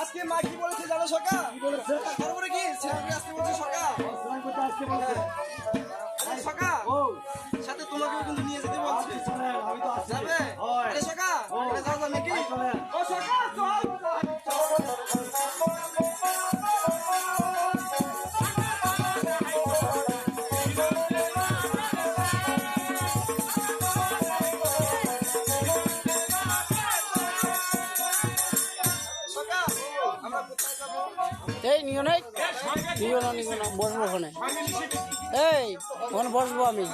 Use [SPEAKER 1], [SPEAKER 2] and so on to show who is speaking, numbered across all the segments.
[SPEAKER 1] আজকে মা কি বলেছে জানো সকা
[SPEAKER 2] কি বলেছে?
[SPEAKER 1] তারপরে কি? আজকে বলছে সকা
[SPEAKER 2] আজকে বলছে?
[SPEAKER 3] এই নিও নাই? নিও না নিও না বসবো ওখানে। এই ওখানে বসবো আমি।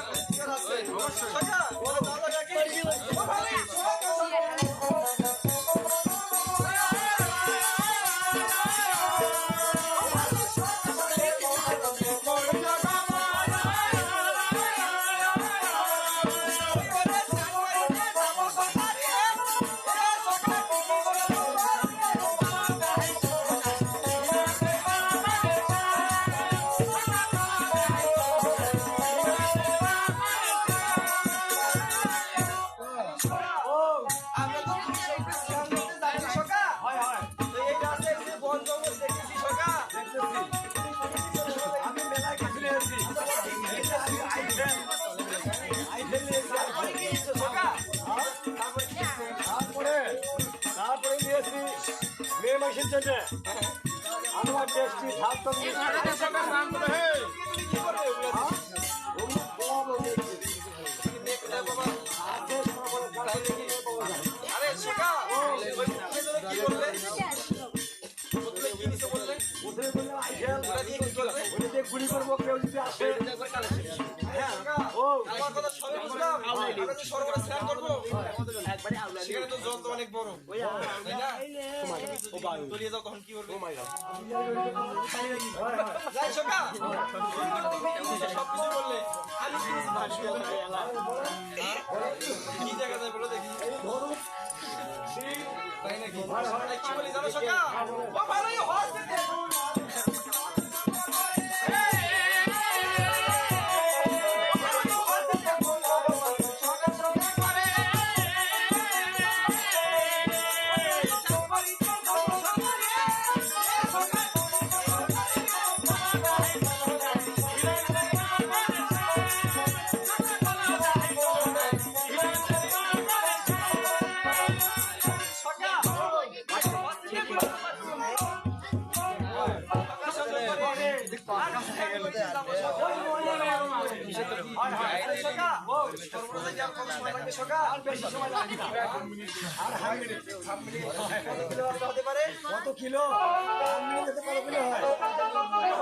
[SPEAKER 1] আমার
[SPEAKER 2] টেস্টি ভাত গুলি করব কেউ যদি আসে
[SPEAKER 1] হ্যাঁ
[SPEAKER 2] ও,
[SPEAKER 1] আমার কথা করব তো তো অনেক বড়। তাই জায়গা যায় বলো দেখি। তাই নাকি? তাই কি
[SPEAKER 2] কত কিলো হয়